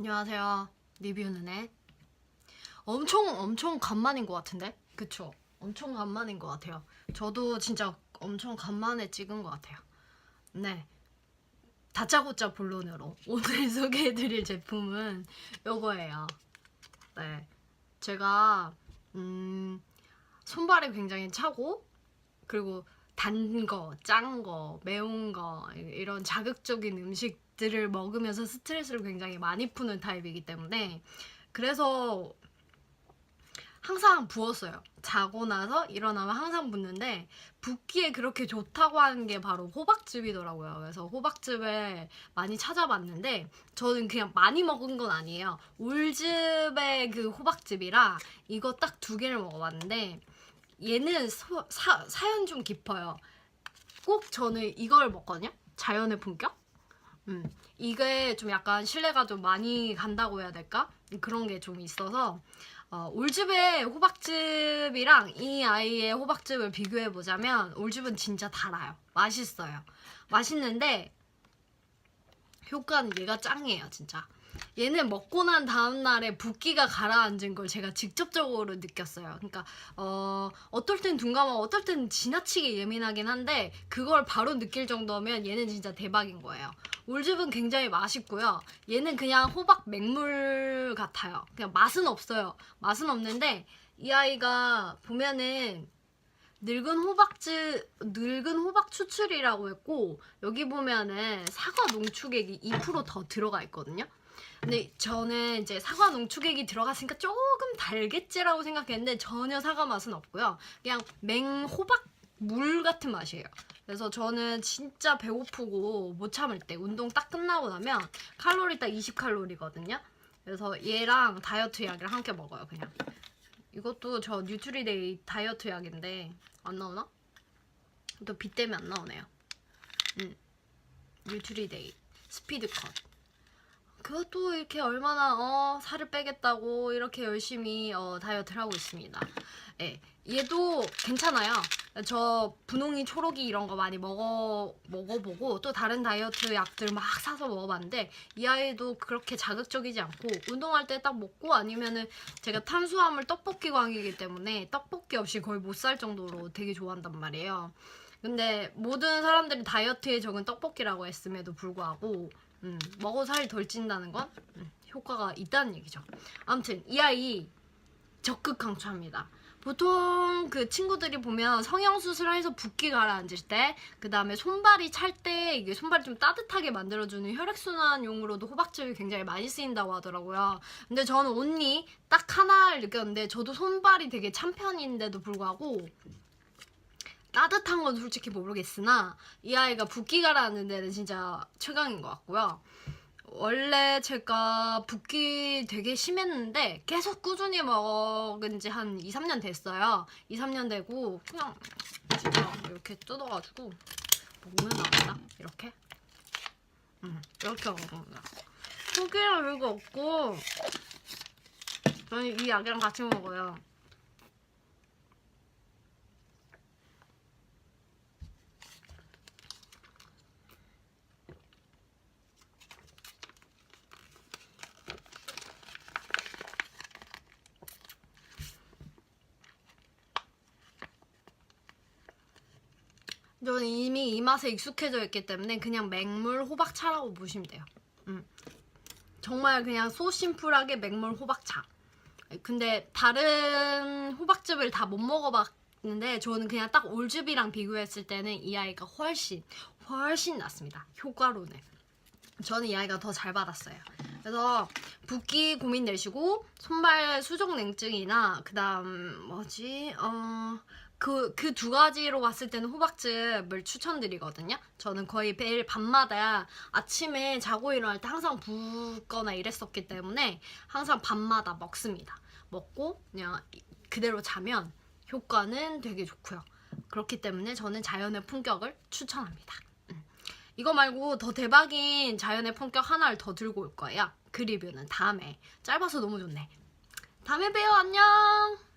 안녕하세요. 리뷰는 애. 엄청 엄청 간만인 것 같은데? 그쵸? 엄청 간만인 것 같아요. 저도 진짜 엄청 간만에 찍은 것 같아요. 네. 다짜고짜 본론으로 오늘 소개해드릴 제품은 요거예요. 네. 제가 음, 손발이 굉장히 차고 그리고 단 거, 짠 거, 매운 거 이런 자극적인 음식들을 먹으면서 스트레스를 굉장히 많이 푸는 타입이기 때문에 그래서 항상 부었어요. 자고 나서 일어나면 항상 붓는데 붓기에 그렇게 좋다고 하는 게 바로 호박즙이더라고요. 그래서 호박즙을 많이 찾아봤는데 저는 그냥 많이 먹은 건 아니에요. 올즙의 그 호박즙이랑 이거 딱 두 개를 먹어봤는데 얘는 소- 사, 사연 좀 깊어요. 꼭 저는 이걸 먹거든요. 자연의 품격. 음, 이게 좀 약간 신뢰가 좀 많이 간다고 해야 될까? 그런 게 좀 있어서 어, 올즙의 호박즙이랑 이 아이의 호박즙을 비교해 보자면 올즙은 진짜 달아요. 맛있어요. 맛있는데 효과는 얘가 짱이에요, 진짜. 얘는 먹고 난 다음 날에 붓기가 가라앉은 걸 제가 직접적으로 느꼈어요. 그러니까 어, 어떨 땐 둔감하고 어떨 땐 지나치게 예민하긴 한데 그걸 바로 느낄 정도면 얘는 진짜 대박인 거예요. 올즙은 굉장히 맛있고요. 얘는 그냥 호박 맹물 같아요. 그냥 맛은 없어요. 맛은 없는데 이 아이가 보면은 늙은 호박즙 늙은 호박 추출이라고 했고 여기 보면은 사과 농축액이 2%더 들어가 있거든요. 근데 저는 이제 사과 농축액이 들어갔으니까 조금 달겠지라고 생각했는데 전혀 사과 맛은 없고요. 그냥 맹 호박 물 같은 맛이에요. 그래서 저는 진짜 배고프고 못 참을 때 운동 딱 끝나고 나면 칼로리 딱 20칼로리거든요. 그래서 얘랑 다이어트 약을 함께 먹어요, 그냥. 이것도 저 뉴트리데이 다이어트 약인데 안 나오나? 또 비 때문에 안 나오네요. 음. 뉴트리데이 스피드컷. 그것도 이렇게 얼마나 어 살을 빼겠다고 이렇게 열심히 어, 다이어트를 하고 있습니다. 예, 얘도 괜찮아요. 저 분홍이 초록이 이런 거 많이 먹어 먹어보고 또 다른 다이어트 약들 막 사서 먹어봤는데 이 아이도 그렇게 자극적이지 않고 운동할 때 딱 먹고 아니면은 제가 탄수화물 떡볶이 광이기 때문에 떡볶이 없이 거의 못 살 정도로 되게 좋아한단 말이에요. 근데 모든 사람들이 다이어트에 적은 떡볶이라고 했음에도 불구하고 음, 먹어 살이 덜 찐다는 건 음, 효과가 있다는 얘기죠. 아무튼 이 아이 적극 강추합니다. 보통 그 친구들이 보면 성형수술을 해서 붓기 가라앉을 때, 그 다음에 손발이 찰 때 이게 손발이 좀 따뜻하게 만들어주는 혈액순환용으로도 호박즙이 굉장히 많이 쓰인다고 하더라고요. 근데 저는 온리 딱 하나를 느꼈는데 저도 손발이 되게 찬 편인데도 불구하고 따뜻한 건 솔직히 모르겠으나 이 아이가 붓기 가라앉는 데는 진짜 최강인 것 같고요. 원래 제가 붓기 되게 심했는데 계속 꾸준히 먹은 지 한 2, 3년 됐어요. 2, 3년 되고 그냥 진짜 이렇게 뜯어가지고 먹는 겁니다. 이렇게. 음, 이렇게 먹습니다. 푸기랑 별거 없고 저는 이 약이랑 같이 먹어요. 저는 이미 이 맛에 익숙해져 있기 때문에 그냥 맹물 호박차라고 보시면 돼요. 음. 정말 그냥 소 심플하게 맹물 호박차. 근데 다른 호박즙을 다 못 먹어봤는데 저는 그냥 딱 올즙이랑 비교했을 때는 이 아이가 훨씬 훨씬 낫습니다. 효과로는. 저는 이 아이가 더 잘 받았어요. 그래서 붓기 고민 내시고 손발 수족 냉증이나 그다음 뭐지 어 그 그 두 가지로 봤을 때는 호박즙을 추천드리거든요. 저는 거의 매일 밤마다 아침에 자고 일어날 때 항상 붓거나 이랬었기 때문에 항상 밤마다 먹습니다. 먹고 그냥 그대로 자면 효과는 되게 좋고요. 그렇기 때문에 저는 자연의 품격을 추천합니다. 음. 이거 말고 더 대박인 자연의 품격 하나를 더 들고 올 거예요. 그 리뷰는 다음에. 짧아서 너무 좋네. 다음에 봬요. 안녕.